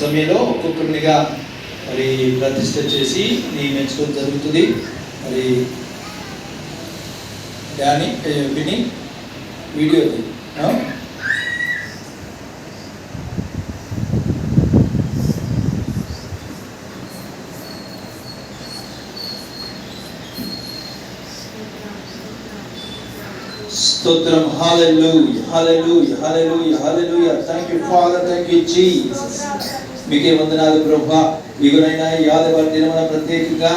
సమయంలో ఒక్కొక్కరినిగా మరి ప్రతిష్ట చేసి నియమించడం జరుగుతుంది. మరి డాని విని వీడియో స్తోత్రం. Hallelujah hallelujah hallelujah hallelujah thank you father thank you Jesus మీకే వందనాలు ప్రభా. ఇగునైనా యాదవ దినమున ప్రత్యేకంగా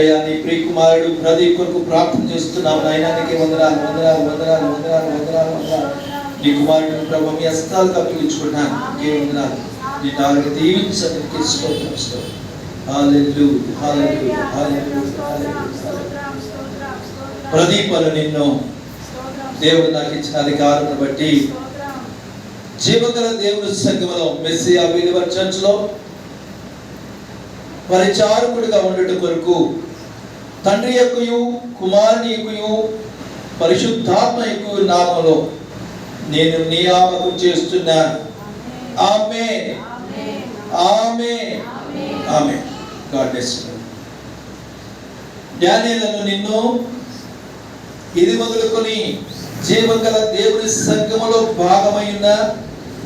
అయ్యా నీ ప్రియ కుమారుడు ప్రదీప్ కొరకు ప్రార్థన చేస్తున్నాము నాయనా. నీకే వందనాలు వందనాలు వందనాలు వందనాలు వందనాలు వందనాలు. నీ కుమారుడు ప్రభు మీ హస్తాలకు అప్పగించుకుంటున్నాను నీకే వందనాలు. నీ నాలుగు దీవించండి నీకే స్తోత్రం. స్తోత్రం హల్లెలూయా హల్లెలూయా హల్లెలూయా హల్లెలూయా ప్రదీప్ అను నిన్ను దేవుడు నాకు ఇచ్చిన అధికారాన్ని బట్టి జీవగల దేవుని సంఘంలో మెస్సియా బిలివర్ చర్చ్లో పరిచారకుడిగా ఉండటం కొరకు తండ్రి యొక్కయు కుమారుని యొక్కయు పరిశుద్ధాత్మ యొక్క నామంలో నేను నియామకం చేస్తున్నాను ఆమె. ఆమె. ఆమె. గాడ్ నిన్ను ఇది మొదలుకొని జీవగల దేవుని సంఘములో భాగమైన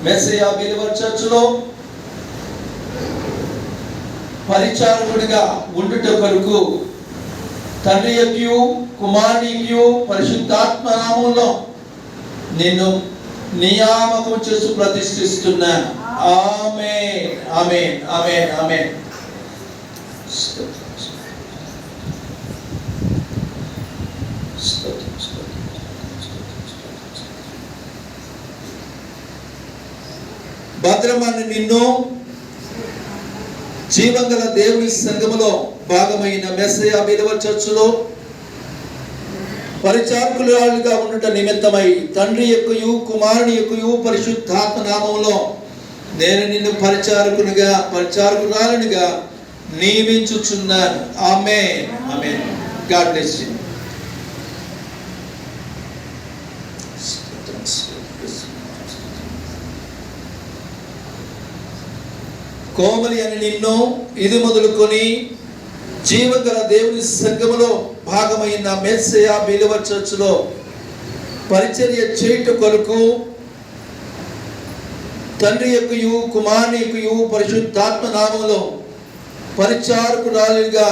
మెస్సయా బిలివర్ చర్చ్లో పరిచారకుడిగా ఉండుట కొరకు తండ్రి యొక్క కుమారునియు పరిశుద్ధాత్మ నామంలో నిన్ను నియామకం చేసి ప్రతిష్ఠిస్తున్నాను. ఆమె ఆమె ఆమె ఆమె స్తోత్రం, స్తోత్రం, స్తోత్రం, భద్రమని నిన్ను జీవంగల దేవుని సంఘములో భాగమైన మెస్సయ విలువ చర్చలో పరిచారకులుగా ఉండుట నిమిత్తమై తండ్రి యొక్కయు కుమారుని యొక్కయు పరిశుద్ధాత్మ నామంలో నేను నిన్ను పరిచారకునిగా పరిచారకురాలనిగా నియమించుచున్నాను. ఆమె ఆమె గాడ్ బ్లెస్ యూ. కోమలి అని నిన్ను ఇది మొదలుకొని జీవగల దేవుని సంఘములో భాగమైన మెస్సయ బిలువ చర్చ్లో పరిచర్య చేయుట కొరకు తండ్రి యొక్కయు కుమారుని యొక్కయు పరిశుద్ధాత్మ నామంలో పరిచారకురాలుగా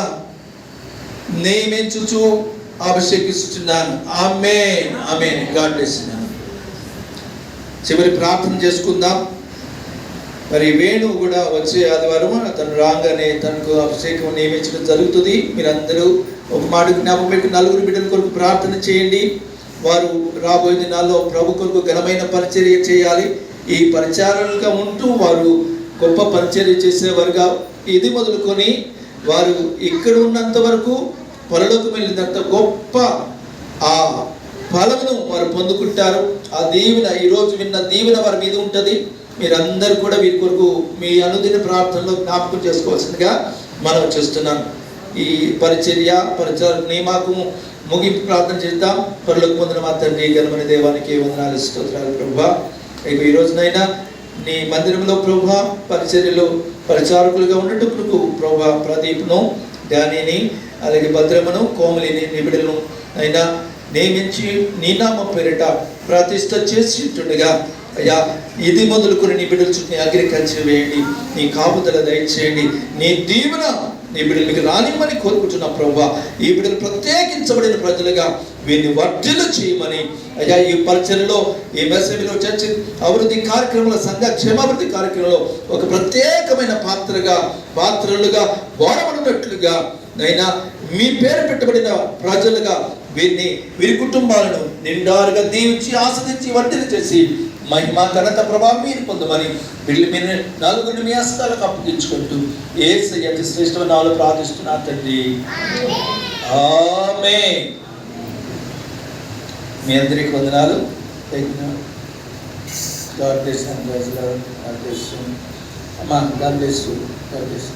నియమించుచు అభిషేకిస్తున్నాను ఆమె ఆమె గాడ్ చివరి ప్రార్థన చేసుకుందాం. మరి వేణు కూడా వచ్చే ఆదివారం తను రాగానే తనకు అభిషేకం నియమించడం జరుగుతుంది. మీరందరూ ఒక మాట జ్ఞాపకం పెట్టి నలుగురు బిడ్డల కొరకు ప్రార్థన చేయండి. వారు రాబోయే దినాల్లో ప్రభు కొరకు ఘనమైన పరిచర్య చేయాలి. ఈ పరిచారంగా ఉంటూ వారు గొప్ప పరిచర్య చేసేవారుగా ఇది మొదలుకొని వారు ఇక్కడ ఉన్నంత వరకు పొలలోకి వెళ్ళినంత గొప్ప ఆ ఫలమును వారు పొందుకుంటారు. ఆ దీవెన ఈరోజు విన్న దీవెన వారి మీద ఉంటుంది. మీరందరూ కూడా వీరి కొరకు మీ అనుదిన ప్రార్థనలో జ్ఞాపకం చేసుకోవాల్సిందిగా మనం చేస్తున్నాం. ఈ పరిచర్య పరిచయ నియమాకు ముగింపు ప్రార్థన చేద్దాం. పరులకు పొందిన మా తండ్రి గణమని దేవానికి వందనాలు స్తోత్రాలు ప్రభా ఇక ఈ రోజునైనా నీ మందిరంలో ప్రభా పరిచర్యలో పరిచారకులుగా ఉండేటప్పుడు ప్రభా ప్రదీప్ను డానీని అలాగే భద్రమను కోమలిని నిబిడలను అయినా నియమించి నీ నామ పేరిట ప్రతిష్ట చేసి అయ్యా ఇది మొదలుకొని నీ బిడ్డల చుట్టూ అగ్రికల్చర్ వేయండి నీ కాపుదల దయచేయండి. నీ దీవెన నీ బిడ్డలకి రానిమ్మని కోరుకుంటున్నా ప్రభా ఈ బిడ్డలు ప్రత్యేకించబడిన ప్రజలుగా వీరిని వర్ధలు చేయమని. అయ్యా ఈ పరిచయలో ఈ మెసేజ్లో చర్చ అభివృద్ధి కార్యక్రమంలో సంఘ క్షేమాభివృద్ధి కార్యక్రమంలో ఒక ప్రత్యేకమైన పాత్రగా పాత్రలుగా వాడబడినట్లుగా నైనా మీ పేరు పెట్టబడిన ప్రజలుగా వీరిని వీరి కుటుంబాలను నిండారుగా దీవించి ఆస్వాదించి వర్ధలు చేసి మహిమ ఘనత ప్రభావం మీరు పొందమని బిడ్డల మీద నలుగురిని మీ హస్తాలకు అప్పగించుకుంటూ ఏ అతి శ్రేష్టమైన నాలో ప్రార్థిస్తున్నా తండ్రి. ఆమె మీ అందరికి వందనాలు. God bless and God bless అమ్మా గాడ్ బ్లెస్ గాడ్ బ్లెస్